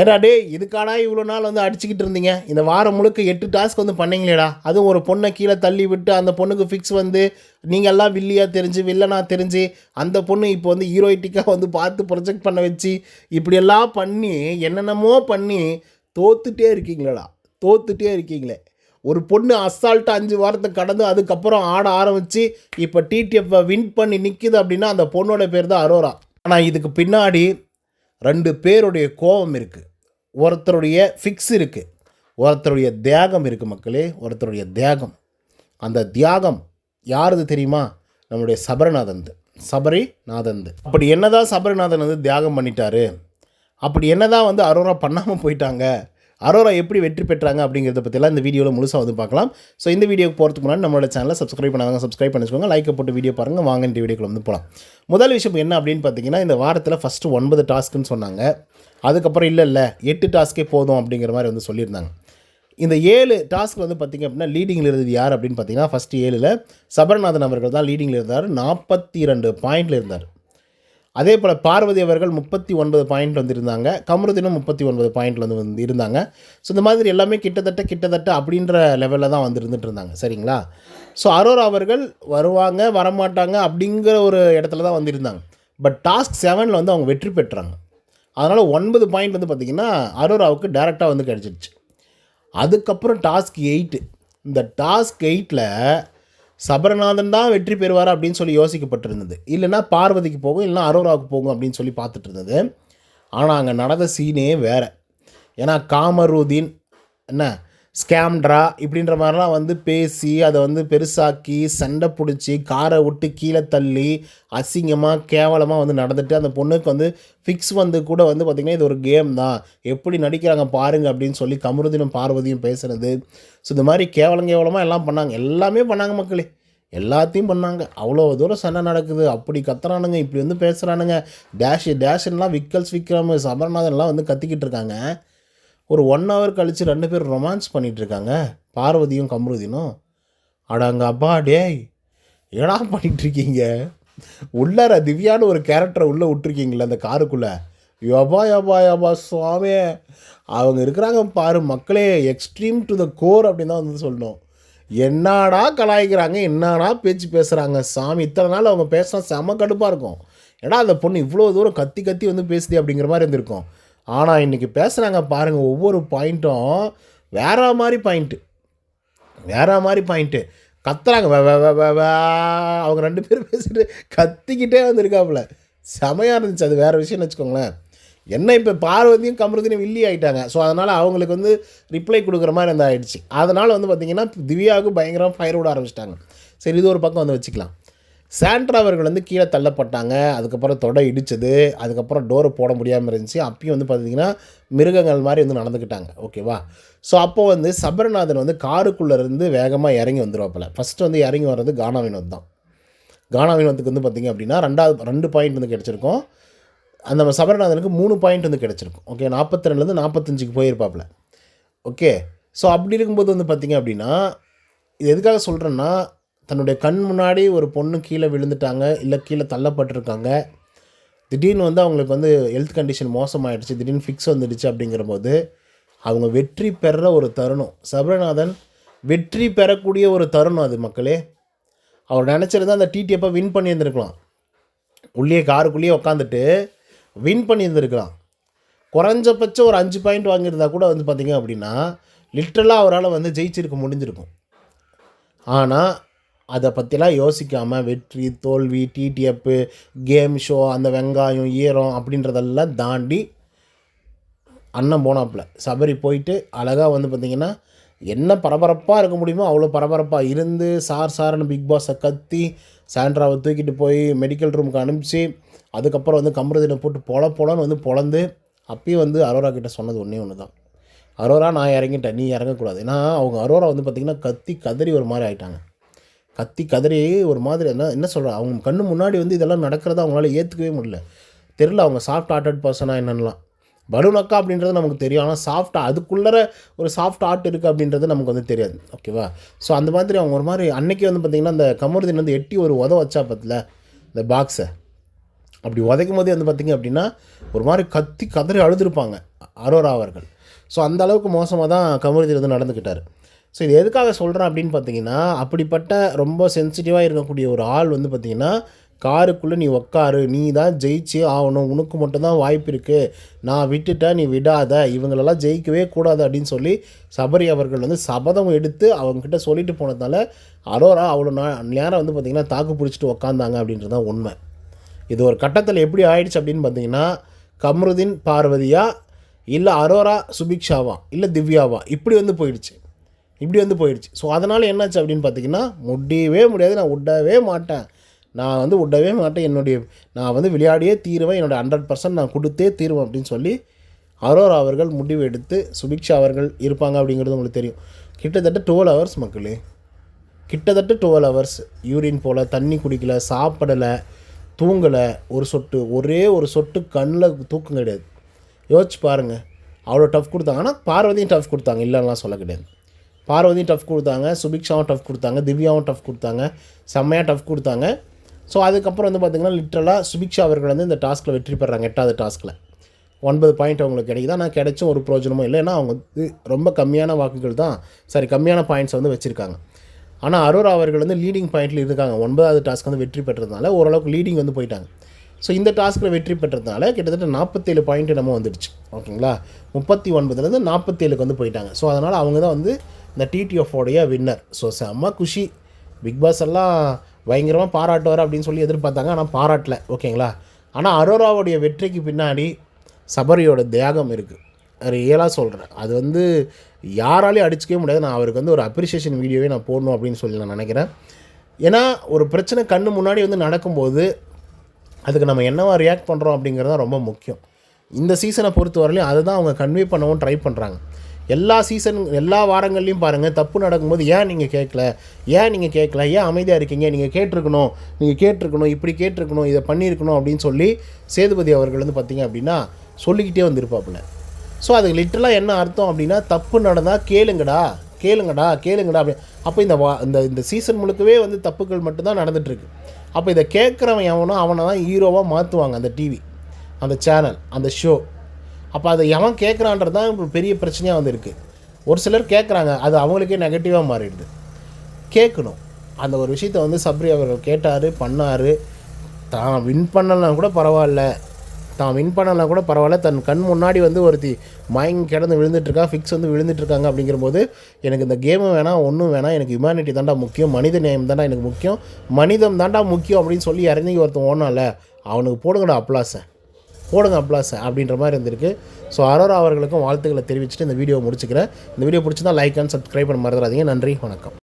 ஏடா டே இதுக்காடா இவ்வளோ நாள் வந்து அடிச்சுக்கிட்டு இருந்தீங்க? இந்த வாரம் முழுக்க எட்டு டாஸ்க் வந்து பண்ணீங்களேடா. அதுவும் ஒரு பொண்ணை கீழே தள்ளி விட்டு அந்த பொண்ணுக்கு ஃபிக்ஸ் வந்து நீங்கள் எல்லாம் வில்லியாக தெரிஞ்சு வில்லனாக தெரிஞ்சு அந்த பொண்ணு இப்போ வந்து ஹீரோயிட்டிக்காக வந்து பார்த்து ப்ரொஜெக்ட் பண்ண வச்சு இப்படியெல்லாம் பண்ணி என்னென்னமோ பண்ணி தோத்துட்டே இருக்கீங்களேடா. தோத்துட்டே இருக்கீங்களே. ஒரு பொண்ணு அசால்ட்டாக அஞ்சு வாரத்தை கடந்து அதுக்கப்புறம் ஆட ஆரம்பித்து இப்போ டிடிஎஃப்பை வின் பண்ணி நிற்கிது அப்படின்னா அந்த பொண்ணோட பேர் தான் அரோரா. ஆனால் இதுக்கு பின்னாடி ரெண்டு பேருடைய கோபம் இருக்குது ஒருத்தருடைய ஃபிக்ஸ் இருக்குது ஒருத்தருடைய தியாகம் இருக்குது மக்களே ஒருத்தருடைய தியாகம். அந்த தியாகம் யாருது தெரியுமா? நம்முடைய சபரிநாதந்து சபரிநாதந்து அப்படி என்னதான் சபரிநாதன் வந்து தியாகம் பண்ணிட்டாரு? அப்படி என்னதான் வந்து அரோரா பண்ணாமல் போயிட்டாங்க? அரோரா எப்படி வெற்றி பெற்றாங்க அப்படிங்கிறத பற்றிலாம் இந்த வீடியோவில் முழுசாக வந்து பார்க்கலாம். ஸோ இந்த வீடியோக்கு போகிறதுக்கு முன்னாடி நம்மளோட சேனலை சப்ஸ்கிரைப் பண்ணாங்க சப்ஸ்கிரைப் பண்ணிச்சுக்கோங்க லைக்கை போட்டு வீடியோ பாருங்கள் வாங்க இந்த வீடியோக்குள்ள வந்து போகலாம் முதல் விஷயம் என்ன அப்படின்னு பார்த்தீங்கன்னா இந்த வாரத்தில் ஃபஸ்ட்டு ஒன்பது டாஸ்க்குன்னு சொன்னாங்க. அதுக்கப்புறம் இல்லை இல்லை. எட்டு டாஸ்க்கே போதும் அப்படிங்கிற மாதிரி வந்து சொல்லியிருந்தாங்க. இந்த ஏழு டாஸ்க் வந்து பார்த்திங்க அப்படின்னா லீடிங்கில் இருந்தது யார் அப்படின்னு பார்த்தீங்கன்னா ஃபஸ்ட்டு ஏழில் சபரநாதன் அவர்கள் தான் லீடிங்கில் இருந்தார். நாற்பத்தி ரெண்டு பாயிண்டில் இருந்தார். அதே போல் பார்வதி அவர்கள் முப்பத்தி ஒன்பது பாயிண்ட் வந்திருந்தாங்க. கமருதினும் முப்பத்தி ஒன்பது பாயிண்ட்ல வந்து வந்து இருந்தாங்க. ஸோ இந்த மாதிரி எல்லாமே கிட்டத்தட்ட கிட்டத்தட்ட அப்படின்ற லெவலில் தான் வந்துருந்துட்டு இருந்தாங்க. சரிங்களா? ஸோ அரோரா அவர்கள் வருவாங்க வரமாட்டாங்க அப்படிங்கிற ஒரு இடத்துல தான் வந்திருந்தாங்க. பட் டாஸ்க் செவனில் வந்து அவங்க வெற்றி பெற்றாங்க. அதனால் ஒன்பது பாயிண்ட் வந்து பார்த்திங்கன்னா அரோராவுக்கு டேரெக்டாக வந்து கிடச்சிருச்சு. அதுக்கப்புறம் டாஸ்க் எயிட்டு இந்த டாஸ்க் எயிட்டில் சபரநாதன் தான் வெற்றி பெறுவார் அப்படின்னு சொல்லி யோசிக்கப்பட்டிருந்தது. இல்லைன்னா பார்வதிக்கு போகும் இல்லைன்னா அரோராவுக்கு போகும் அப்படின்னு சொல்லி பார்த்துட்டு இருந்தது ஆனால் அங்கே நடந்த சீனே வேறு. ஏன்னா காமருதீன் என்ன ஸ்கேம்ட்ரா இப்படின்ற மாதிரிலாம் வந்து பேசி அதை வந்து பெருசாக்கி சண்டை பிடிச்சி காரை விட்டு கீழே தள்ளி அசிங்கமாக கேவலமாக வந்து நடந்துட்டு அந்த பொண்ணுக்கு வந்து ஃபிக்ஸ் வந்து கூட வந்து பார்த்திங்கன்னா இது ஒரு கேம் தான். எப்படி நடிக்கிறாங்க பாருங்க அப்படின்னு சொல்லி கமருதினும் பார்வதியும் பேசுகிறது ஸோ இந்த மாதிரி கேவலம் கேவலமாக எல்லாம் பண்ணாங்க. எல்லாமே பண்ணாங்க மக்களே. எல்லாத்தையும் பண்ணாங்க. அவ்வளோ தூரம் சண்டை நடக்குது. அப்படி கத்துறானுங்க இப்படி வந்து பேசுகிறானுங்க டேஷ் டேஷன்லாம் விக்கல்ஸ் விக்ரம் சபரநாதன்லாம் வந்து கத்திக்கிட்டு இருக்காங்க. ஒரு ஒன் ஹவர் கழித்து ரெண்டு பேரும் ரொமான்ஸ் பண்ணிகிட்ருக்காங்க பார்வதியும் கமருதினும். அட அங்கே அப்பா டேய் ஏடா பண்ணிகிட்ருக்கீங்க உள்ளார திவ்யான்னு ஒரு கேரக்டரை உள்ளே விட்டுருக்கீங்களே அந்த காருக்குள்ளே. யபா யபா யபா சுவாமி. அவங்க இருக்கிறாங்க பாரு மக்களே எக்ஸ்ட்ரீம் டு த கோர் அப்படின்னு தான் வந்து சொல்லணும். என்னடா கலாய்க்கிறாங்க என்னடா பேச்சு பேசுகிறாங்க சாமி இத்தனை நாள் அவங்க பேசினா செம கடுப்பாக இருக்கும். ஏடா அந்த பொண்ணு இவ்வளோ தூரம் கத்தி கத்தி வந்து பேசுது அப்படிங்கிற மாதிரி இருந்திருக்கும். ஆனால் இன்றைக்கி பேசுகிறாங்க பாருங்கள் ஒவ்வொரு பாயிண்ட்டும் வேற மாதிரி பாயிண்ட்டு வேற மாதிரி பாயிண்ட்டு கத்துறாங்க அவங்க ரெண்டு பேரும் பேசிட்டு கத்திக்கிட்டே வந்திருக்காப்புல. செமையாக இருந்துச்சு அது வேறு விஷயம்னு வச்சுக்கோங்களேன். என்ன இப்போ பார்வதியும் கமருதினும் வில்லி ஆகிட்டாங்க ஸோ அதனால் அவங்களுக்கு வந்து ரிப்ளை கொடுக்குற மாதிரி வந்து ஆயிடுச்சு. அதனால் வந்து பார்த்திங்கன்னா திவ்யாவுக்கு பயங்கரமாக ஃபயர் விட ஆரம்பிச்சிட்டாங்க. சரி இது ஒரு பக்கம் வந்து வச்சுக்கலாம். சாண்ட்ரா அவர்கள் வந்து கீழே தள்ளப்பட்டாங்க. அதுக்கப்புறம் தொடை இடிச்சது. அதுக்கப்புறம் டோரை போட முடியாமல் இருந்துச்சு. அப்பயும் வந்து பார்த்திங்கன்னா மிருகங்கள் மாதிரி வந்து நடந்துக்கிட்டாங்க ஓகேவா ஸோ அப்போ வந்து சபரநாதன் வந்து காருக்குள்ளே இருந்து வேகமாக இறங்கி வந்துடுவாப்பில் ஃபஸ்ட்டு வந்து இறங்கி வர்றது கானா வினோத் தான். கானா வினோத்துக்கு வந்து பார்த்திங்க அப்படின்னா ரெண்டாவது ரெண்டு பாயிண்ட் வந்து கிடச்சிருக்கும். அந்த சபரநாதனுக்கு மூணு பாயிண்ட் வந்து கிடச்சிருக்கும். ஓகே நாற்பத்தி ரெண்டுலேருந்து நாற்பத்தஞ்சுக்கு போயிருப்பாப்புல. ஓகே ஸோ அப்படி இருக்கும்போது வந்து பார்த்திங்க அப்படின்னா இது எதுக்காக சொல்கிறேன்னா தன்னுடைய கண் முன்னாடி ஒரு பொண்ணு கீழே விழுந்துட்டாங்க இல்லை கீழே தள்ளப்பட்டிருக்காங்க. திடீர்னு வந்து அவங்களுக்கு வந்து ஹெல்த் கண்டிஷன் மோசமாயிடுச்சு திடீர்னு ஃபிக்ஸ் வந்துடுச்சு அப்படிங்கிற போது அவங்க வெற்றி பெற ஒரு தருணம். சபரிநாதன் வெற்றி பெறக்கூடிய ஒரு தருணம் அது மக்களே. அவர் நினச்சிருந்தா அந்த டிடிஎப்பை வின் பண்ணியிருந்திருக்கலாம். உள்ளே காருக்குள்ளேயே உட்காந்துட்டு வின் பண்ணியிருந்திருக்கலாம். குறைஞ்சபட்சம் ஒரு அஞ்சு பாயிண்ட் வாங்கியிருந்தா கூட வந்து பார்த்திங்க அப்படின்னா லிட்ரலாக அவரால் வந்து ஜெயிச்சிருக்க முடிஞ்சிருக்கும். ஆனால் அதை பற்றிலாம் யோசிக்காமல் வெற்றி தோல்வி டிடிஎப்பு கேம் ஷோ அந்த வெங்காயம் ஈரம் அப்படின்றதெல்லாம் தாண்டி அண்ணன் போனாப்புல. சபரி போயிட்டு அழகாக வந்து பார்த்திங்கன்னா என்ன பரபரப்பாக இருக்க முடியுமோ அவ்வளோ பரபரப்பாக இருந்து சார் சார்னு பிக் பாஸை கத்தி சாண்ட்ராவை தூக்கிட்டு போய் மெடிக்கல் ரூமுக்கு அனுப்பிச்சு அதுக்கப்புறம் வந்து கம்ருதினை போட்டு பொல பொலன்னு வந்து பொழந்து அப்பயும் வந்து அரோரா கிட்ட சொன்னது ஒன்றே ஒன்று தான் அரோரா நான் இறங்கிட்டேன் நீ இறங்கக்கூடாது. ஏன்னா அவங்க அரோரா வந்து பார்த்திங்கன்னா கத்தி கதறி ஒரு மாதிரி ஆகிட்டாங்க கத்தி கதறி ஒரு மாதிரி என்ன என்ன சொல்கிறா அவங்க கண்ணு முன்னாடி வந்து இதெல்லாம் நடக்கிறத அவங்களால ஏற்றுக்கவே முடியல. தெரில அவங்க சாஃப்ட் ஹார்ட்டட் பர்சனாக என்னென்னலாம். பலூன் அக்கா அப்படின்றது நமக்கு தெரியும். ஆனால் சாஃப்டாக அதுக்குள்ளே ஒரு சாஃப்ட் ஆர்ட் இருக்குது அப்படின்றது நமக்கு வந்து தெரியாது. ஓகேவா ஸோ அந்த மாதிரி அவங்க ஒரு மாதிரி அன்னைக்கு வந்து பார்த்திங்கன்னா அந்த கமருதீன் வந்து எட்டி ஒரு உத வச்சா பத்தில் இந்த பாக்ஸை அப்படி உதைக்கும் போதே வந்து பார்த்திங்க அப்படின்னா ஒரு மாதிரி கத்தி கதறி அழுதுருப்பாங்க அரோரா அவர்கள். ஸோ அந்த அளவுக்கு மோசமாக தான் கமருதீன் வந்து நடந்துக்கிட்டார் ஸோ இது எதுக்காக சொல்கிறேன் அப்படின்னு பார்த்தீங்கன்னா அப்படிப்பட்ட ரொம்ப சென்சிட்டிவாக இருக்கக்கூடிய ஒரு ஆள் வந்து பார்த்திங்கன்னா காருக்குள்ளே நீ உக்காரு நீ தான் ஜெயிச்சு ஆகணும் உனக்கு மட்டும்தான் வாய்ப்பு இருக்குது நான் விட்டுட்டேன் நீ விடாத இவங்களெல்லாம் ஜெயிக்கவே கூடாது அப்படின்னு சொல்லி சபரி அவர்கள் வந்து சபதம் எடுத்து அவங்கக்கிட்ட சொல்லிட்டு போனதால அரோரா அவ்வளோ நா நேரம் வந்து பார்த்திங்கன்னா தாக்கு பிடிச்சிட்டு உக்காந்தாங்க அப்படின்றது தான் உண்மை. இது ஒரு கட்டத்தில் எப்படி ஆயிடுச்சு அப்படின்னு பார்த்தீங்கன்னா கம்ருதீன் பார்வதியா இல்லை அரோரா சுபிக்ஷாவா இல்லை திவ்யாவா இப்படி வந்து போயிடுச்சு. இப்படி வந்து போயிடுச்சு. ஸோ அதனால் என்னாச்சு அப்படின்னு பார்த்தீங்கன்னா முடியவே முடியாது. நான் விடவே மாட்டேன். நான் வந்து விடவே மாட்டேன். என்னுடைய நான் வந்து விளையாடியே தீருவேன். என்னோடய ஹண்ட்ரட் பர்சன்ட் நான் கொடுத்தே தீருவேன் அப்படின்னு சொல்லி அரோரா அவர்கள் முடிவு எடுத்து சுபிக்ஷா அவர்கள் இருப்பாங்க அப்படிங்கிறது உங்களுக்கு தெரியும். கிட்டத்தட்ட டுவெல் ஹவர்ஸ் மக்களே. கிட்டத்தட்ட டுவெல் ஹவர்ஸ் யூரின் போல் தண்ணி குடிக்கல சாப்பிடலை தூங்கலை. ஒரு சொட்டு ஒரே ஒரு சொட்டு கண்ணில் தூக்கம் கிடையாது. யோசிச்சு பாருங்கள் அவ்வளோ டஃப் கொடுத்தாங்க ஆனால் பார்வதியும் டஃப் கொடுத்தாங்க. இல்லைன்னா சொல்ல கிடையாது. பார்வதியும் டஃப் கொடுத்தாங்க சுபிக்ஷாவும் டஃப் கொடுத்தாங்க திவ்யாவும் டஃப் கொடுத்தாங்க செம்மையாக டஃப் கொடுத்தாங்க. ஸோ அதுக்கப்புறம் வந்து பார்த்திங்கன்னா லிட்ரலாக சுபிக்ஷா அவர்கள் வந்து இந்த டாஸ்கில் வெற்றி பெறாங்க எட்டாவது டாஸ்கில் ஒன்பது பாயிண்ட் அவங்களுக்கு கிடைக்குது? ஆனால் கிடைச்சும் ஒரு பிரோஜனமும் இல்லை. ஏன்னா அவங்க வந்து ரொம்ப கம்மியான வாக்குகள் தான் சாரி கம்மியான பாயிண்ட்ஸ் வந்து வச்சுருக்காங்க. ஆனால் அரோரா அவர்கள் வந்து லீடிங் பாயிண்டில் இருக்காங்க. ஒன்பதாவது டாஸ்க் வந்து வெற்றி பெற்றதுனால ஓரளவுக்கு லீடிங் வந்து போயிட்டாங்க. ஸோ இந்த டாஸ்கில் வெற்றி பெற்றதுனால கிட்டத்தட்ட நாற்பத்தேழு பாயிண்ட் நம்ம வந்துடுச்சு. ஓகேங்களா? முப்பத்தி ஒன்பதுலேருந்து நாற்பத்தேழுக்கு வந்து போயிட்டாங்க. ஸோ அதனால் அவங்க தான் வந்து இந்த டிடிஎஃபோடைய வின்னர் ஸோ செம்ம குஷி. பிக் பாஸ் எல்லாம் பயங்கரமாக பாராட்டுவார் அப்படின்னு சொல்லி எதிர்பார்த்தாங்க. ஆனால் பாராட்டல. ஓகேங்களா? ஆனால் அரோராவுடைய வெற்றிக்கு பின்னாடி சபரியோட தியாகம் இருக்குது ரியலாக சொல்கிறேன் அது வந்து யாராலையும் அடிச்சிக்கவே முடியாது. நான் அவருக்கு வந்து ஒரு அப்ரிசியேஷன் வீடியோவே நான் போடணும் அப்படின்னு சொல்லி நான் நினைக்கிறேன். ஏன்னா ஒரு பிரச்சனை கண்ணு முன்னாடி வந்து நடக்கும்போது அதுக்கு நம்ம என்னவா ரியாக்ட் பண்ணுறோம் அப்படிங்கிறது தான் ரொம்ப முக்கியம். இந்த சீசனை பொறுத்த வரலையும் அதை தான் அவங்க கன்வே பண்ணவும் ட்ரை பண்ணுறாங்க எல்லா சீசன் எல்லா வாரங்கள்லையும் பாருங்கள் தப்பு நடக்கும்போது ஏன் நீங்கள் கேட்கல? ஏன் நீங்கள் கேட்கல? ஏன் அமைதியாக இருக்கீங்க? நீங்கள் கேட்டிருக்கணும். நீங்கள் கேட்டிருக்கணும். இப்படி கேட்டிருக்கணும். இதை பண்ணியிருக்கணும் அப்படின்னு சொல்லி சேதுபதி அவர்கள் வந்து பார்த்திங்க அப்படின்னா சொல்லிக்கிட்டே வந்திருப்பாப்புல. ஸோ அதுக்கு லிட்டரலாக என்ன அர்த்தம் அப்படின்னா தப்பு நடந்தால் கேளுங்கடா கேளுங்கடா கேளுங்கடா அப்படி. அப்போ இந்த வா இந்த இந்த சீசன் முழுக்கவே வந்து தப்புகள் மட்டும்தான் நடந்துகிட்ருக்கு அப்போ இதை கேட்குறவன் எவனோ அவனை தான் ஹீரோவாக மாற்றுவாங்க அந்த டிவி அந்த சேனல் அந்த ஷோ அப்போ அதை எவன் கேட்குறான்றது தான் இப்போ பெரிய பிரச்சனையாக வந்து ஒரு சிலர் கேட்குறாங்க அது அவங்களுக்கே நெகட்டிவாக மாறிடுது. கேட்கணும் அந்த ஒரு விஷயத்தை வந்து சப்ரி அவர்கள் கேட்டார் பண்ணார். தான் வின் பண்ணலாம் கூட பரவாயில்ல. தான் வின் பண்ணலாம் கூட பரவாயில்ல. தன் கண் முன்னாடி வந்து ஒருத்தி மயங்கி கிடந்து விழுந்துட்டுருக்கா ஃபிக்ஸ் வந்து விழுந்துட்டுருக்காங்க அப்படிங்கிறபோது எனக்கு இந்த கேமும் வேணாம் ஒன்றும் வேணாம். எனக்கு ஹியூமனிட்டி தாண்டா முக்கியம் மனித நேயம் தாண்டா எனக்கு முக்கியம். மனிதம் தாண்டா முக்கியம் அப்படின்னு சொல்லி இறங்கி ஒருத்தன் ஓடனால அவனுக்கு போடுங்கடா அப்ளாஸை போடுங்க அப்ளாஸ் அப்படின்ற மாதிரி இருந்திருக்கு. ஸோ அரோரா அவர்களுக்கும் வாழ்த்துக்களை தெரிவிச்சுட்டு இந்த வீடியோ முடிச்சுக்கிறேன். இந்த வீடியோ பிடிச்சிருந்தா லைக் அண்ட் சப்ஸ்கிரைப் பண்ண மறந்துடாதீங்க. நன்றி வணக்கம்.